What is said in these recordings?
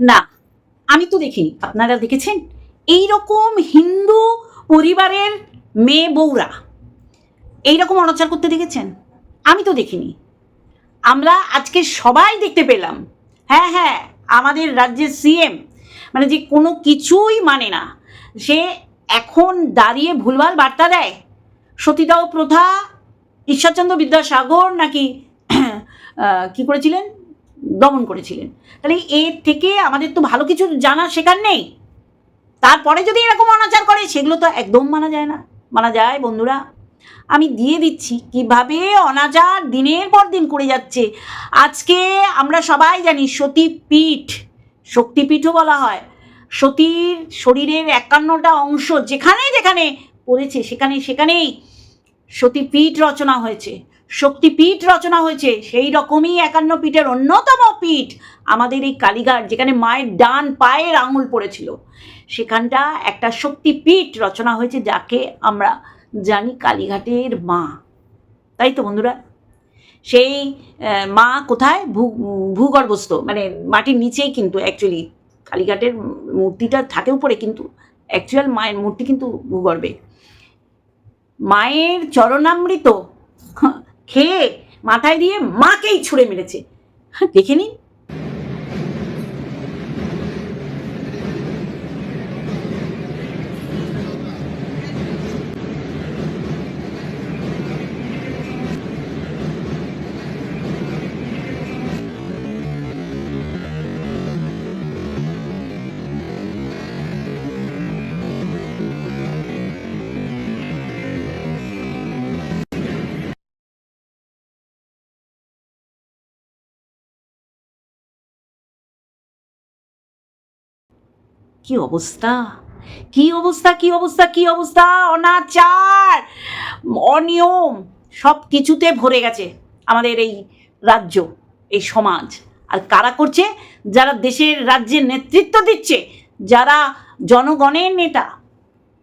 না, আমি তো দেখিনি। আপনারা দেখেছেন? এই রকম হিন্দু পরিবারের মেয়ে বউরা এই রকম অনাচার করতে দেখেছেন? আমি তো দেখিনি। আমরা আজকে সবাই দেখতে পেলাম। হ্যাঁ হ্যাঁ আমাদের রাজ্যের সিএম মানে যে কোনো কিছুই মানে না। সে এখন দাঁড়িয়ে ভুলভাল বার্তা দেয়। সতীদাহ প্রথা, ঈশ্বরচন্দ্র বিদ্যাসাগর নাকি কি করেছিলেন? দমন করেছিলেন। তাহলে এর থেকে আমাদের তো ভালো কিছু জানা শেখার নেই। তারপরে যদি এরকম অনাচার করে, সেগুলো তো একদম মানা যায় না। মানা যায়, বন্ধুরা, আমি দিয়ে দিচ্ছি। কীভাবে অনাচার দিনের পর দিন করে যাচ্ছে? আজকে আমরা সবাই জানি সতীপীঠ, শক্তিপীঠও বলা হয়। সতীর শরীরের একান্নটা অংশ যেখানে যেখানে পড়েছে, সেখানে সেখানেই সতীপীঠ রচনা হয়েছে। শক্তিপীঠ রচনা হয়েছে। সেই রকমই একান্ন পীঠের অন্যতম পীঠ আমাদের এই কালীঘাট, যেখানে মায়ের ডান পায়ের আঙুল পড়েছিল। সেখানটা একটা শক্তিপীঠ রচনা হয়েছে, যাকে আমরা জানি কালীঘাটের মা। তাই তো বন্ধুরা? সেই মা কোথায়? ভূ, ভূগর্ভস্থ মানে মাটির নিচেই কিন্তু অ্যাকচুয়ালি কালীঘাটের মূর্তিটা থাকে উপরে কিন্তু অ্যাকচুয়াল মায়ের মূর্তি কিন্তু ভূগর্ভে। মায়ের চরণামৃত খেয়ে মাথায় দিয়ে মাকেই ছুঁড়ে মেরেছে। দেখে নিন কি অবস্থা? কি অবস্থা কি অবস্থা কি অবস্থা? অনাচার! অনিয়ম! সব কিছুতে ভরে গেছে আমাদের এই রাজ্য, এই সমাজ। আর কারা করছে? যারা দেশের রাজ্যের নেতৃত্ব দিচ্ছে, যারা জনগণের নেতা।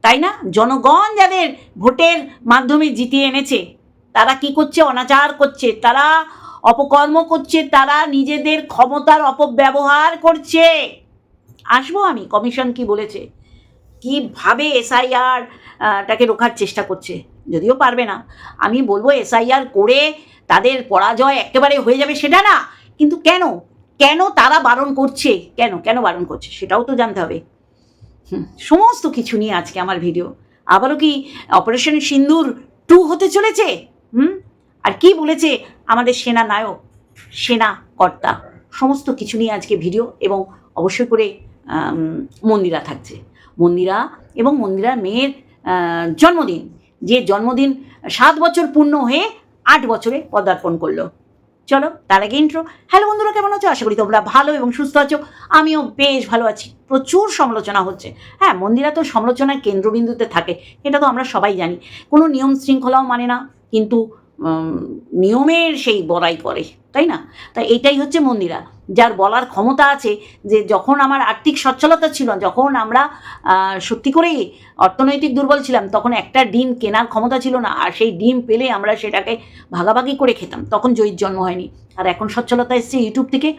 তাই না? জনগণ যাদের ভোটের মাধ্যমে জিতিয়ে এনেছে, তারা কি করছে? অনাচার করছে। তারা অপকর্ম করছে, তারা নিজেদের ক্ষমতার অপব্যবহার করছে। আসব আমি? কমিশন কি বলেছে? কীভাবে এসআইআর টাকে রোখার চেষ্টা করছে? যদিও পারবে না। আমি বলব এসআইআর করে তাদের পরাজয় একেবারে হয়ে যাবে সেটা না। কিন্তু কেন? কেন তারা বারণ করছে? কেন? কেন বারণ করছে? সেটাও তো জানতে হবে। সমস্ত কিছু নিয়ে আজকে আমার ভিডিও। আবারও কি অপারেশন সিন্দুর টু হতে চলেছে? হুম? আর কি বলেছে আমাদের সেনা নায়ক, সেনা কর্তা? সমস্ত কিছু নিয়ে আজকে ভিডিও এবং অবশ্যই করে মন্দিরা থাকছে। মন্দিরা এবং মন্দিরা মেয়ের জন্মদিন, যে জন্মদিন সাত বছর পূর্ণ হয়ে আট বছরে পদার্পণ করল। চলো, তার আগে ইন্ট্রো হ্যালো বন্ধুরা, কেমন আছো? আশা করি তোমরা ভালো এবং সুস্থ আছো। আমিও বেশ ভালো আছি। প্রচুর সমালোচনা হচ্ছে। হ্যাঁ মন্দিরা তো সমালোচনার কেন্দ্রবিন্দুতে থাকে, এটা তো আমরা সবাই জানি। কোনো নিয়ম শৃঙ্খলাও মানে না, কিন্তু নিয়মের সেই বড়াই করে, তাই না? তাই এটাই হচ্ছে মন্দিরা, যার বলার ক্ষমতা আছে যে যখন আমার আর্থিক সচ্ছলতা ছিল, যখন আমরা সত্যি করেই অর্থনৈতিক দুর্বল ছিলাম, তখন একটা ডিম কেনার ক্ষমতা ছিল না, আর সেই ডিম পেলে আমরা সেটাকে ভাগাভাগি করে খেতাম, তখন জয়ীর জন্ম হয়নি। আর এখন সচ্ছলতা এসছে ইউটিউব থেকে,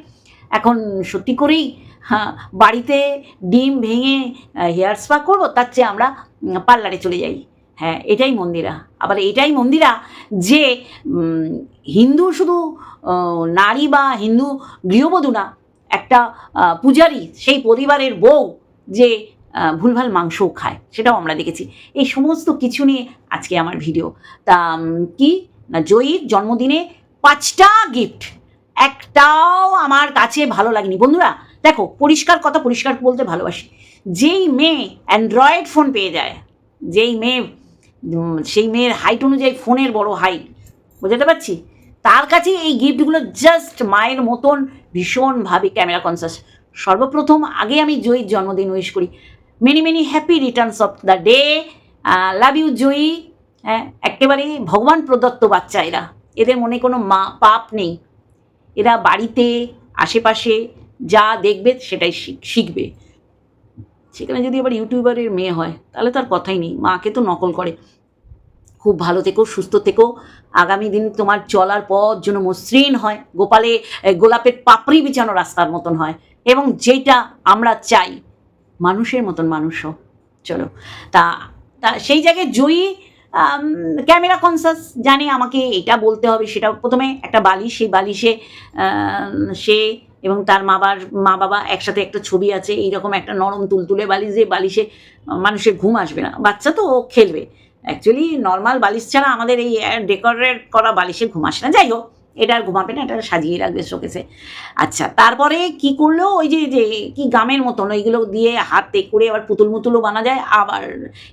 এখন সত্যি করেই হ্যাঁ বাড়িতে ডিম ভেঙে হেয়ার স্পা করব, তার চেয়ে আমরা পার্লারে চলে যাই। হ্যাঁ এটাই মন্দিরা। আবার এটাই মন্দিরা যে হিন্দু শুধু নারী বা হিন্দু গৃহবধূ না, একটা পূজারী, সেই পরিবারের বউ যে ভুলভাল মাংসও খায়, সেটাও আমরা দেখেছি। এই সমস্ত কিছু নিয়ে আজকে আমার ভিডিও। তা কি? না, জয়ীর জন্মদিনে পাঁচটা গিফট একটাও আমার কাছে ভালো লাগেনি। বন্ধুরা, দেখো, পরিষ্কার কথা পরিষ্কার বলতে ভালোবাসি। যেই মেয়ে অ্যান্ড্রয়েড ফোন পেয়ে যায়, যেই মেয়ে সেই মেয়ের হাইট অনুযায়ী ফোনের বড় হাইট বোঝাতে পারছি? তার কাছে এই গিফটগুলো জাস্ট মায়ের মতন ভীষণভাবে ক্যামেরা কনসাস সর্বপ্রথম আগে আমি জয়ীর জন্মদিন উইশ করি। Many many happy returns of the day love you Joyee. হ্যাঁ একেবারে ভগবান প্রদত্ত বাচ্চা এরা। এদের মনে কোনো মা, পাপ নেই। এরা বাড়িতে, আশেপাশে যা দেখবে সেটাই শিখ- শিখবে। সেখানে যদি আবার ইউটিউবারের মেয়ে হয়, তাহলে তার কথাই নেই। মাকে তো নকল করে। খুব ভালো থেকো, সুস্থ থেকো। আগামী দিন তোমার চলার পথ যেন মসৃণ হয়। গোপালে গোলাপের পাপড়ি বিছানো রাস্তার মতন হয়। এবং যেটা আমরা চাই, মানুষের মতন মানুষও চলো। তা তা সেই জায়গায় জয়ী ক্যামেরা কনসাস জানে আমাকে এটা বলতে হবে, সেটা প্রথমে একটা বালিশ। সেই বালিশে সে এবং তার মা বাবার, মা বাবা একসাথে একটা ছবি আছে, এইরকম একটা নরম তুলতুলে বালিশ যে বালিশে, মানুষের ঘুম আসবে না। বাচ্চা তো ও খেলবে। অ্যাকচুয়ালি নর্মাল বালিশ ছাড়া আমাদের এই ডেকোরেট করা বালিশে ঘুম আসে না। যাই হোক এটা আর ঘুমাবে না, এটা সাজিয়ে রাখবে শোকেসে আচ্ছা তারপরে কি করল? ওই যে যে, কি গামের মতন ওইগুলো দিয়ে হাতে করে আবার পুতুল মুতুলও বানা যায়, আবার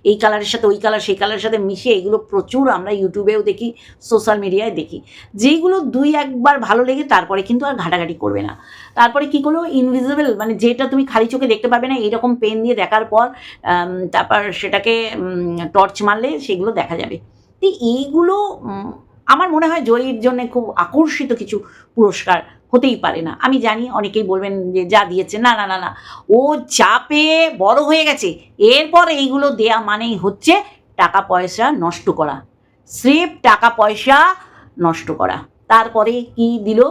এই কালারের সাথে ওই কালার সেই কালারের সাথে মিশিয়ে এগুলো প্রচুর আমরা ইউটিউবেও দেখি সোশ্যাল মিডিয়ায় দেখি। যেইগুলো দুই একবার ভালো লেগে তারপরে কিন্তু আর ঘাটাঘাটি করবে না। তারপরে কি করল? ইনভিজিবল মানে যেটা তুমি খালি চোখে দেখতে পাবে না, এইরকম পেন দিয়ে দেখার পর তারপর সেটাকে টর্চ মারলে সেগুলো দেখা যাবে। তো এইগুলো আমার মনে হয় জয়ীর জন্য খুব আকর্ষিত কিছু পুরস্কার হতেই পারে না। আমি জানি অনেকেই বলবেন যে, যা দিয়েছে। না না না না। ও চাপে বড় হয়ে গেছে। এরপর এইগুলো দেয়া মানেই হচ্ছে টাকা পয়সা নষ্ট করা। স্রেফ টাকা পয়সা নষ্ট করা। তারপরে কি দিল?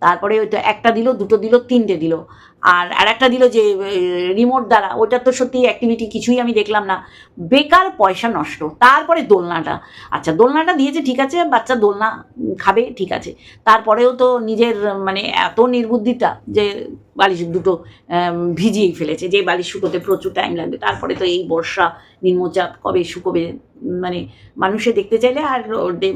তারপরে ওই তো একটা দিল, দুটো দিল, তিনটে দিল। আর আর একটা দিল যে রিমোট দ্বারা ওটা তো সত্যি অ্যাক্টিভিটি কিছুই আমি দেখলাম না। বেকার পয়সা নষ্ট। তারপরে দোলনাটা। আচ্ছা দোলনাটা দিয়েছে, ঠিক আছে, বাচ্চা দোলনা খাবে, ঠিক আছে। তারপরেও তো নিজের মানে এত নির্বুদ্ধিটা যে, বালিশ দুটো ভিজিয়েই ফেলেছে, যে বালিশ শুকোতে প্রচুর টাইম লাগবে। তারপরে তো এই বর্ষা, নিম্নচাপ, কবে শুকোবে মানে মানুষে দেখতে চাইলে আর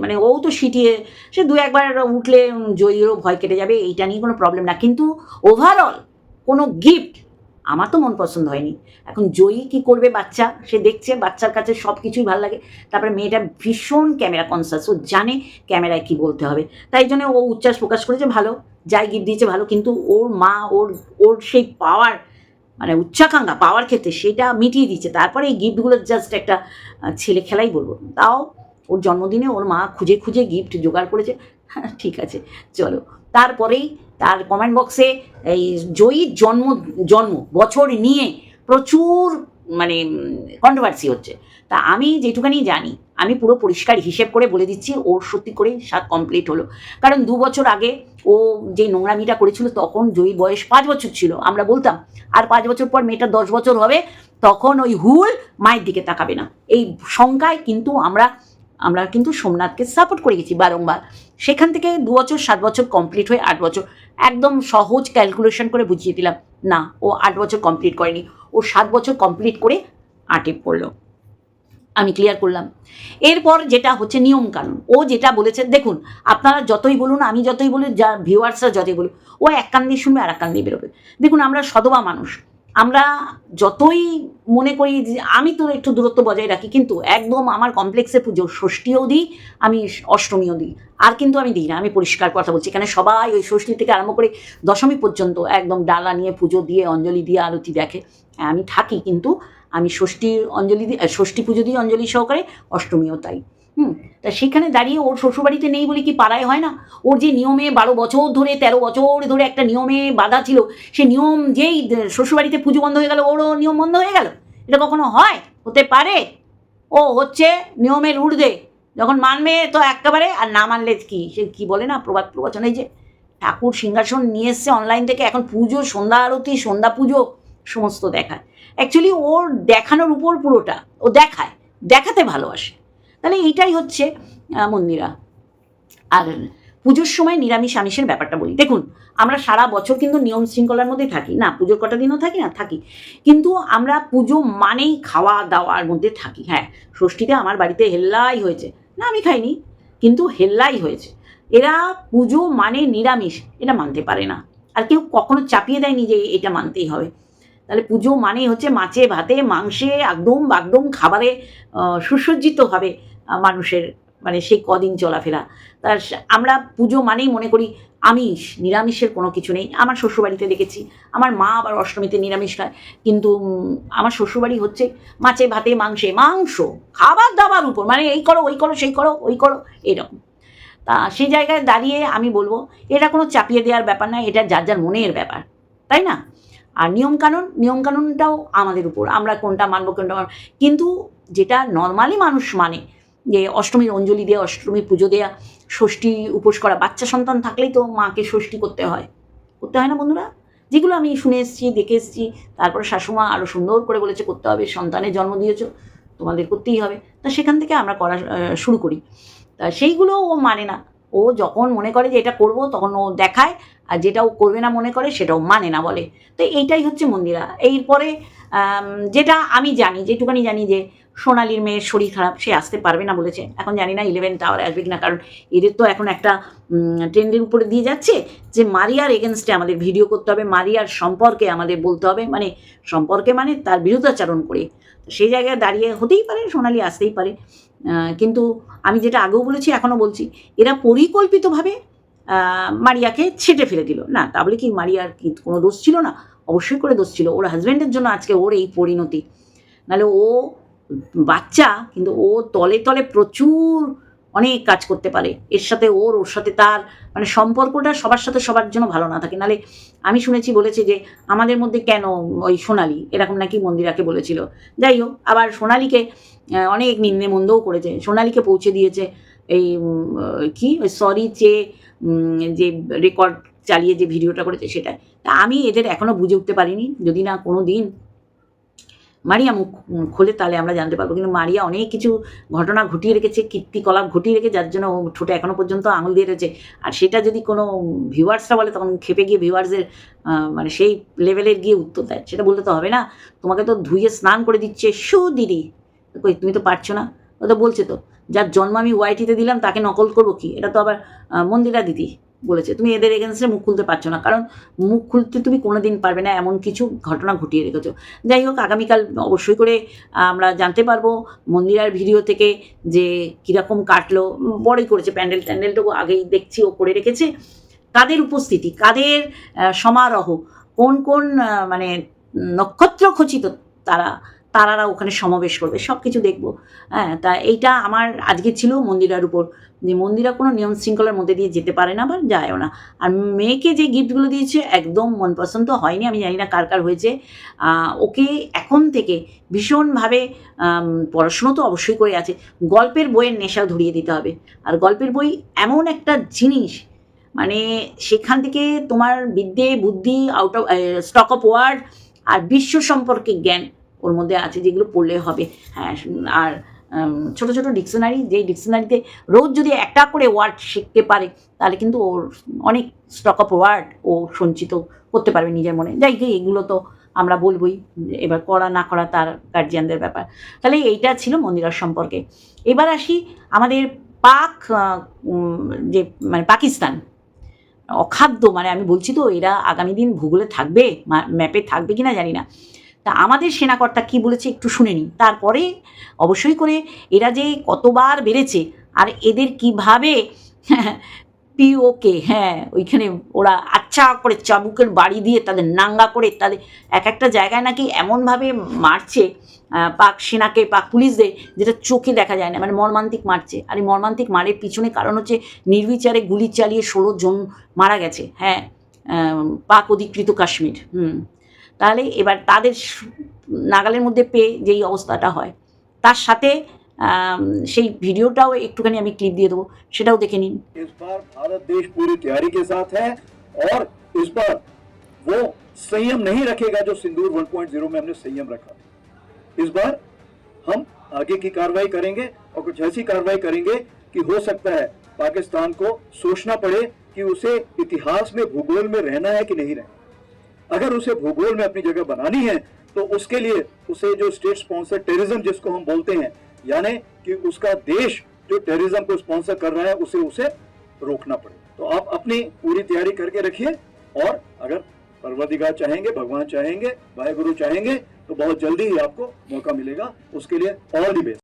মানে ও তো সিটিয়ে, সে দু একবার উঠলে জয়ীরও ভয় কেটে যাবে, এইটা নিয়ে কোনো প্রবলেম না। কিন্তু ওভারঅল গিফট আমার তো মন পছন্দ হয়নি। এখন জয়ী কি করবে বাচ্চা? সে দেখছে বাচ্চার কাছে সব কিছুই ভালো লাগে। তারপরে মেয়েটা ভীষণ ক্যামেরা কনসাস ও জানে ক্যামেরায় কি বলতে হবে। তাই জন্য ও উচ্ছ্বাস প্রকাশ করেছে, ভালো। যাই গিফট দিয়েছে, ভালো। কিন্তু ওর মা, ওর ওর সেই পাওয়ার মানে উচ্চাকাঙ্ক্ষা পাওয়ার ক্ষেত্রে সেটা মিটিয়ে দিচ্ছে। তারপরে এই গিফটগুলো জাস্ট একটা ছেলে খেলাই বলব। তাও ওর জন্মদিনে ওর মা খুঁজে খুঁজে গিফট জোগাড় করেছে। হ্যাঁ ঠিক আছে, চলো। তারপরেই তার কমেন্ট বক্সে এই জয়ীর জন্ম জন্ম, বছর নিয়ে প্রচুর মানে কন্ট্রোভার্সি হচ্ছে। তা আমি যেটুকানি জানি, আমি পুরো পরিষ্কার হিসেব করে বলে দিচ্ছি ওর সত্যি করে সাত কমপ্লিট হলো। কারণ দু বছর আগে ও যে নোংরামিটা করেছিল, তখন জয়ীর বয়স পাঁচ বছর ছিল, আমরা বলতাম। আর পাঁচ বছর পর মেয়েটা দশ বছর হবে, তখন ওই হুল মায়ের দিকে তাকাবে না। এই শঙ্কায় কিন্তু আমরা আমরা কিন্তু সোমনাথকে সাপোর্ট করে গেছি বারংবার। সেখান থেকে দু বছর, সাত বছর কমপ্লিট হয়ে আট বছর একদম সহজ ক্যালকুলেশন করে বুঝিয়ে দিলাম, না, ও আট বছর কমপ্লিট করেনি। ও সাত বছর কমপ্লিট করে আটে পড়ল। আমি ক্লিয়ার করলাম। এরপর যেটা হচ্ছে নিয়ম কানুন ও যেটা বলেছে, দেখুন, আপনারা যতই বলুন, আমি যতই বলি যা ভিউয়ার্সরা যতই বলুন ও এক কান দিয়ে শুনবে আর এক কান দিয়ে বেরোবে। দেখুন, আমরা সদবা মানুষ। আমরা যতই মনে করি যে আমি তো একটু দূরত্ব বজায় রাখি কিন্তু একদম আমার কমপ্লেক্সে পুজো ষষ্ঠীও দিই আমি অষ্টমীও দিই। আর কিন্তু আমি দিই না আমি পরিষ্কার কথা বলছি। এখানে সবাই ওই ষষ্ঠী থেকে আরম্ভ করে দশমী পর্যন্ত একদম ডালা নিয়ে পুজো দিয়ে অঞ্জলি দিয়ে আরতি দেখে। হ্যাঁ, আমি থাকি কিন্তু আমি ষষ্ঠীর অঞ্জলি দিই ষষ্ঠী পুজো দিই অঞ্জলি সহকারে অষ্টমীও তাই। হুম, তা সেখানে দাঁড়িয়ে ওর শ্বশুরবাড়িতে নেই বলে কি পাড়ায় হয় না? ওর যে নিয়মে বারো বছর ধরে, তেরো বছর ধরে একটা নিয়মে বাধা ছিল, সে নিয়ম যেই শ্বশুরবাড়িতে পুজো বন্ধ হয়ে গেল, ওরও নিয়ম বন্ধ হয়ে গেল? এটা কখনো হয়? হতে পারে। ও হচ্ছে নিয়মের ঊর্ধ্বে, যখন মানবে তো একেবারে, আর না মানলে কি? সে কি বলে না? প্রবাদ প্রবচন যে ঠাকুর সিংহাসন নিয়ে এসছে অনলাইন থেকে, এখন পুজো, সন্ধ্যা আরতি, সন্ধ্যা পুজো, সমস্ত দেখায়। অ্যাকচুয়ালি ওর দেখানোর উপর পুরোটা, ও দেখায়, দেখাতে ভালোবাসে। তাহলে এইটাই হচ্ছে মন্দিরা। আর পুজোর সময় নিরামিষ আমিষের ব্যাপারটা বলি। দেখুন, আমরা সারা বছর কিন্তু নিয়ম শৃঙ্খলার মধ্যে থাকি। না, পুজোর কটা দিনও থাকি, না, থাকি। কিন্তু আমরা পুজো মানেই খাওয়া দাওয়ার মধ্যে থাকি। হ্যাঁ ষষ্ঠীতে আমার বাড়িতে হেল্লাই হয়েছে। না, আমি খাইনি, কিন্তু হেল্লাই হয়েছে। এরা পুজো মানে নিরামিষ, এটা মানতে পারে না। আর কেউ কখনো চাপিয়ে দেয়নি যে এটা মানতেই হবে। তাহলে পুজো মানেই হচ্ছে মাছে, ভাতে, মাংসে, একদম একদম খাবারে সুসজ্জিত হবে মানুষের মানে সেই কদিন চলাফেরা। তার আমরা পুজো মানেই মনে করি আমিষ, নিরামিষের কোনো কিছু নেই। আমার শ্বশুরবাড়িতে দেখেছি, আমার মা আবার অষ্টমীতে নিরামিষ খায়। কিন্তু আমার শ্বশুরবাড়ি হচ্ছে মাছে, ভাতে, মাংসে, মাংস, খাবার দাবার উপর। মানে এই করো, ওই করো, সেই করো, ওই করো, এরকম। তা সেই জায়গায় দাঁড়িয়ে আমি বলব, এটা কোনো চাপিয়ে দেওয়ার ব্যাপার না, এটা যার যার মনের ব্যাপার। তাই না? আর নিয়মকানুন, নিয়মকানুনটাও আমাদের উপর। আমরা কোনটা মানবো, কোনটা কিন্তু যেটা নর্মালি মানুষ মানে যে অষ্টমীর অঞ্জলি দেওয়া অষ্টমীর পুজো দেওয়া ষষ্ঠী উপোস করা, বাচ্চা সন্তান থাকলেই তো মাকে ষষ্ঠী করতে হয়। করতে হয় না বন্ধুরা? যেগুলো আমি শুনে এসেছি, দেখে এসেছি, তারপরে শাশুমা আরও সুন্দর করে বলেছে, করতে হবে, সন্তানের জন্ম দিয়েছ, তোমাদের করতেই হবে। তা সেখান থেকে আমরা করা শুরু করি। তা সেইগুলো ও মানে না। ও যখন মনে করে যে এটা করব, তখন ও দেখায়, আর যেটা ও করবে না মনে করে সেটাও মানে না বলে। তো এইটাই হচ্ছে মন্দিরা। এরপরে যেটা আমি জানি, যেটুকানি জানি যে সোনালির মেয়ের শরীর খারাপ, সে আসতে পারবে না বলেছে। এখন জানি না ইলেভেন টাওয়ারে আসবে কিনা, কারণ এদের তো এখন একটা ট্রেন্ডের উপরে দিয়ে যাচ্ছে যে মারিয়ার এগেনস্টে আমাদের ভিডিও করতে হবে, মারিয়ার সম্পর্কে আমাদের বলতে হবে মানে সম্পর্কে মানে তার বিরুদ্ধাচারণ করে। সেই জায়গায় দাঁড়িয়ে হতেই পারে, সোনালি আসতেই পারে। কিন্তু আমি যেটা আগেও বলেছি, এখনও বলছি, এরা পরিকল্পিতভাবে মারিয়াকে ছেটে ফেলে দিল। না, তা বলে কি মারিয়ার কি কোনো দোষ ছিল না? অবশ্যই করে দোষ ছিল। ওর হাজব্যান্ডের জন্য আজকে ওর এই পরিণতি। নাহলে ও বাচ্চা, কিন্তু ও তলে তলে প্রচুর অনেক কাজ করতে পারে। এর সাথে ওর ওর সাথে তার মানে সম্পর্কটা সবার সাথে সবার জন্য ভালো না থাকে। নাহলে আমি শুনেছি, বলেছে যে আমাদের মধ্যে কেন ওই সোনালি? এরকম নাকি মন্দিরাকে বলেছিল। যাই হোক, আবার সোনালিকে অনেক নিন্দে মন্দও করেছে। সোনালিকে পৌঁছে দিয়েছে এই কি? ওই সরি চেয়ে যে রেকর্ড চালিয়ে যে ভিডিওটা করেছে সেটা তা আমি এদের এখনও বুঝে উঠতে পারিনি। যদি না কোনো দিন মারিয়া মুখ খোলে তাহলে আমরা জানতে পারব। কিন্তু মারিয়া অনেক কিছু ঘটনা ঘটিয়ে রেখেছে, কীর্তিকলাপ ঘটিয়ে রেখে যার জন্য ঠোঁটে এখনও পর্যন্ত আঙুল দিয়ে রয়েছে। আর সেটা যদি কোনো ভিউয়ার্সরা বলে, তখন খেপে গিয়ে ভিউয়ার্সের মানে সেই লেভেলের গিয়ে উত্তর দেয়। সেটা বলতে তো হবে না। তোমাকে তো ধুয়ে স্নান করে দিচ্ছে। সু দিদি। কই, তুমি তো পারছ না। ও তো বলছে তো, যার জন্ম আমি ওয়াইটিতে দিলাম, তাকে নকল করব কি? এটা তো আবার মন্দিরা দিদি। বলেছে, তুমি এদের এগেনস্টে মুখ খুলতে পারছ না। কারণ মুখ খুলতে তুমি কোনো দিন পারবে না, এমন কিছু ঘটনা ঘটিয়ে রেখেছো। যাই হোক, আগামীকাল অবশ্যই করে আমরা জানতে পারব মন্দিরার ভিডিও থেকে যে কীরকম কাটলো। বড়ই করেছে, প্যান্ডেল ট্যান্ডেলটুকু আগেই দেখছি, ও করে রেখেছে। কাদের উপস্থিতি, কাদের সমারোহ, কোন কোন মানে নক্ষত্র খচিত তারা তারারা ওখানে সমাবেশ করবে সব কিছু দেখব। হ্যাঁ তা এইটা আমার আজকে ছিল মন্দিরার উপর। যে মন্দিরা কোনো নিয়ম শৃঙ্খলার মধ্যে দিয়ে যেতে পারে না বা যায়ও না। আর মেয়েকে যে গিফটগুলো দিয়েছে একদম মন পছন্দ হয়নি, আমি জানি না কার কার হয়েছে। ওকে এখন থেকে ভীষণভাবে পড়াশুনো তো অবশ্যই করে আছে। গল্পের বইয়ের নেশাও ধরিয়ে দিতে হবে। আর গল্পের বই এমন একটা জিনিস মানে সেখান থেকে তোমার বিদ্যে, বুদ্ধি out of stock of word আর বিশ্ব সম্পর্কে জ্ঞান ওর মধ্যে আছে যেগুলো পড়লে হবে। হ্যাঁ আর ছোট ছোট ডিকশনারি যে ডিকশনারিতে রোজ যদি একটা করে ওয়ার্ড শিখতে পারে তাহলে কিন্তু ওর অনেক স্টক অফ ওয়ার্ড ও সঞ্চিত করতে পারবে নিজের মনে। যাই হোক, এগুলো তো আমরা বলবই এবার করা না করা তার গার্জিয়ানদের ব্যাপার। তাহলে এইটা ছিল মন্দিরার সম্পর্কে। এবার আসি আমাদের পাক যে মানে পাকিস্তান। অখাদ্য মানে আমি বলছি তো এরা আগামী দিন ভূগোলে থাকবে ম্যাপে থাকবে কি না জানি না। তা আমাদের সেনাকর্তা কি বলেছে একটু শুনে নিই তারপরে অবশ্যই করে এরা যে কতবার বেড়েছে আর এদের কীভাবে পিওকে হ্যাঁ ওইখানে ওরা আচ্ছা করে চাবুকের বাড়ি দিয়ে তাদের নাঙ্গা করে তাদের এক একটা জায়গায় নাকি এমনভাবে মারছে পাক সেনাকে, পাক পুলিশদের, যেটা চোখে দেখা যায় না মানে মর্মান্তিক মারছে। আর এই মর্মান্তিক মারের পিছনে কারণ হচ্ছে নির্বিচারে গুলি চালিয়ে ষোলো জন মারা গেছে হ্যাঁ পাক অধিকৃত কাশ্মীর, হুম। তাহলে এবার তাদের স- নাগালের মধ্যে পেয়ে যেই অবস্থাটা হয় তার সাথে আম, সেই ভিডিওটাও একটুখানি আমি ক্লিপ দিয়ে দেবো সেটাও দেখে নিন इस बार भारत देश पूरी तैयारी के साथ है और इस बार वो संयम नहीं रखेगा जो सिंदूर 1.0 में हमने संयम रखा इस बार हम आगे की कार्रवाई करेंगे और कुछ ऐसी कार्रवाई करेंगे कि हो सकता है पाकिस्तान को सोचना पड़े कि उसे इतिहास में भूगोल में रहना है कि नहीं रहना अगर उसे भूगोल में अपनी जगह बनानी है तो उसके लिए उसे जो स्टेट स्पॉन्सर टेररिज्म जिसको हम बोलते हैं, यानी कि उसका देश जो टेररिज्म को स्पॉन्सर कर रहा है, उसे उसे रोकना पड़े। तो आप अपनी पूरी तैयारी करके रखिए, और अगर परवरदिगार चाहेंगे, भगवान चाहेंगे, वाहेगुरु चाहेंगे तो बहुत जल्दी ही आपको मौका मिलेगा। उसके लिए ऑल दी बेस्ट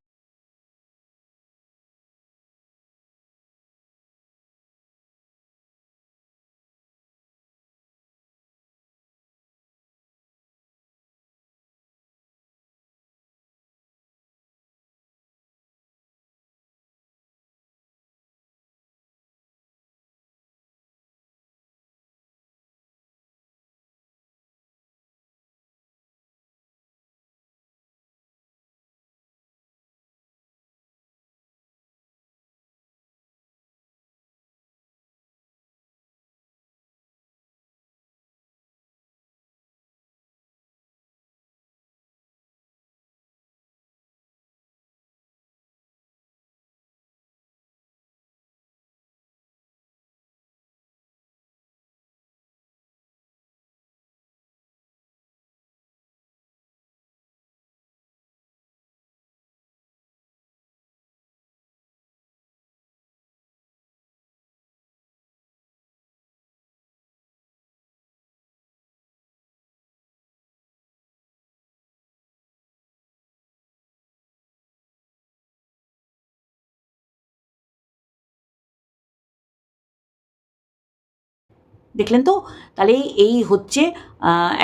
দেখলেন তো? তাহলে এই হচ্ছে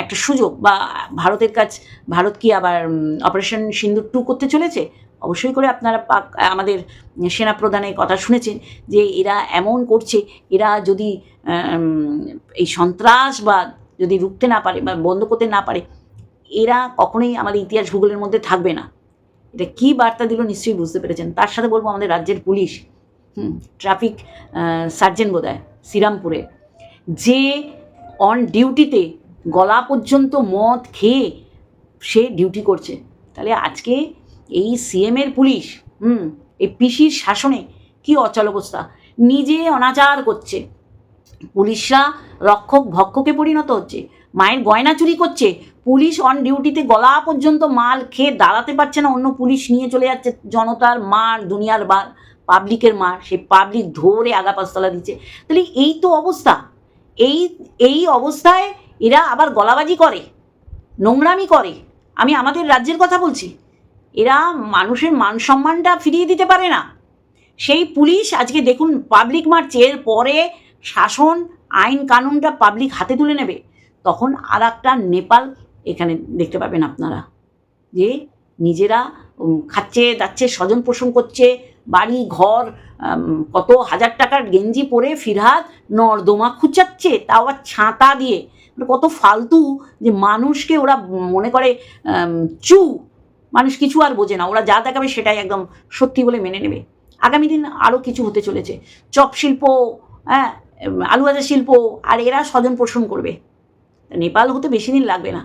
একটা সুযোগ বা ভারতের কাছ ভারত কি আবার অপারেশন সিন্দুর টু করতে চলেছে? অবশ্যই করে আপনারা পাক, আমাদের সেনা প্রধানের কথা শুনেছেন যে এরা এমন করছে, এরা যদি এই সন্ত্রাসবাদ যদি রুখতে না পারে বা বন্ধ করতে না পারে, এরা কখনোই আমাদের ইতিহাস ভূগোলের মধ্যে থাকবে না। এটা কী বার্তা দিল নিশ্চয়ই বুঝতে পেরেছেন। তার সাথে বলব আমাদের রাজ্যের পুলিশ, হুম ট্রাফিক সার্জেন্ট বোধ হয় শ্রীরামপুরে। যে অন ডিউটিতে গলা পর্যন্ত মদ খেয়ে সে ডিউটি করছে। তাহলে আজকে এই সিএমের পুলিশ, হুম, এই পিসির শাসনে কি অচল অবস্থা? নিজে অনাচার করছে। পুলিশরা রক্ষক ভক্ষকে পরিণত হচ্ছে। মায়ের গয়না চুরি করছে। পুলিশ অন ডিউটিতে গলা পর্যন্ত মাল খেয়ে দাঁড়াতে পারছে না। অন্য পুলিশ নিয়ে চলে যাচ্ছে। জনতার মার, দুনিয়ার বার পাবলিকের মার। সেই পাবলিক ধরে আগা পাঁচতলা দিচ্ছে। তাহলে এই তো অবস্থা। এই এই অবস্থায় এরা আবার গলাবাজি করে, নোংরামি করে। আমি আমাদের রাজ্যের কথা বলছি। এরা মানুষের মান সম্মানটা ফিরিয়ে দিতে পারে না। সেই পুলিশ আজকে দেখুন পাবলিক মারছে এর পরে শাসন আইন কানুনটা পাবলিক হাতে তুলে নেবে। তখন আর একটা নেপাল এখানে দেখতে পাবেন আপনারা। যে নিজেরা খাচ্ছে, দাচ্ছে, স্বজন পোষণ করছে, বাড়ি, ঘর কত হাজার টাকার গেঞ্জি পরে ফিরহাদ নর্দমা খুঁচাচ্ছে, তাও আবার ছাতা দিয়ে। মানে কত ফালতু যে মানুষকে ওরা মনে করে চু, মানুষ কিছু আর বোঝে না। ওরা যা দেখাবে সেটাই একদম সত্যি বলে মেনে নেবে। আগামী দিন আরও কিছু হতে চলেছে। চপ শিল্প হ্যাঁ আলু ভাজা শিল্প, আর এরা স্বজন পোষণ করবে। নেপাল হতে বেশি দিন লাগবে না।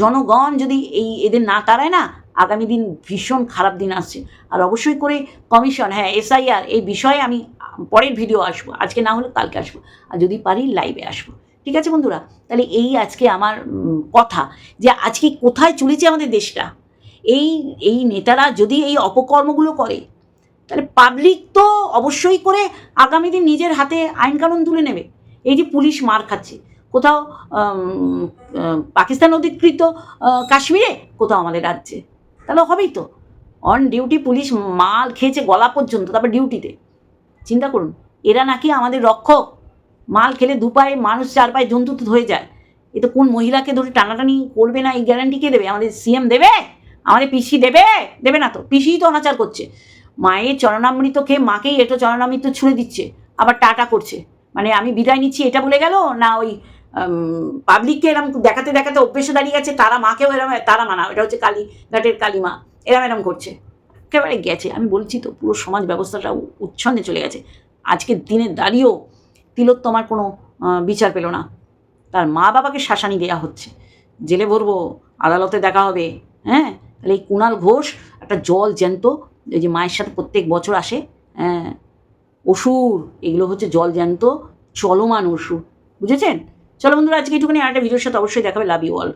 জনগণ যদি এই এদের না তাড়ায় না আগামী দিন ভীষণ খারাপ দিন আসছে। আর অবশ্যই করে কমিশন হ্যাঁ এসআইআর, এই বিষয়ে আমি পরের ভিডিও আসব। আজকে না হলে কালকে আসব। আর যদি পারি লাইভে আসব। ঠিক আছে বন্ধুরা? তাহলে এই আজকে আমার কথা যে আজকে কোথায় চলেছে আমাদের দেশটা? এই এই নেতারা যদি এই অপকর্মগুলো করে, তাহলে পাবলিক তো অবশ্যই করে আগামী দিন নিজের হাতে আইন কানুন তুলে নেবে। এই যে পুলিশ মার খাচ্ছে। কোথাও পাকিস্তান অধিকৃত কাশ্মীরে, কোথাও আমাদের রাজ্যে। তাহলে হবেই তো। অন ডিউটি পুলিশ মাল খেয়েছে গলা পর্যন্ত, তারপর ডিউটিতে চিন্তা করুন, এরা নাকি আমাদের রক্ষক। মাল খেলে দু পায়ে মানুষ, চার পায়ে জন্তু হয়ে যায়। এ তো কোন মহিলাকে ধরে টানাটানি করবে না, এই গ্যারান্টি কে দেবে? আমাদের সিএম দেবে? আমাদের পিসি দেবে? দেবে না তো। পিসিই তো অনাচার করছে। মায়ের চরণামৃত খেয়ে মাকেই এটো চরণামৃত ছুঁড়ে দিচ্ছে। আবার টাটা করছে। মানে আমি বিদায় নিচ্ছি, এটা বলে গেল? না ওই পাবলিককে এরম দেখাতে দেখাতে অভ্যেসে দাঁড়িয়ে গেছে, তারা মাকেও এরম, তারা মানা, এটা হচ্ছে কালী, ঘাটের কালী মা এরম এরম করছে। একেবারে গেছে, আমি বলছি তো, পুরো সমাজ ব্যবস্থাটা উ- উচ্ছন্নে চলে গেছে। আজকের দিনে দাঁড়িয়েও তিলোত্তমার কোনো বিচার পেল না। তার মা বাবাকে শাসানি দেওয়া হচ্ছে। জেলে ভরবো, আদালতে দেখা হবে হ্যাঁ? তাহলে এই কুণাল ঘোষ, একটা জল জ্যান্ত, এই যে মায়ের সাথে প্রত্যেক বছর আসে হ্যাঁ? অসুর, এগুলো হচ্ছে জল জ্যান্ত, চলমান অসুর, বুঝেছেন? চলো বন্ধুরা আজকে একটুখানি আরেকটা ভিডিওর সাথে অবশ্যই দেখাবে লাভ ইউ অল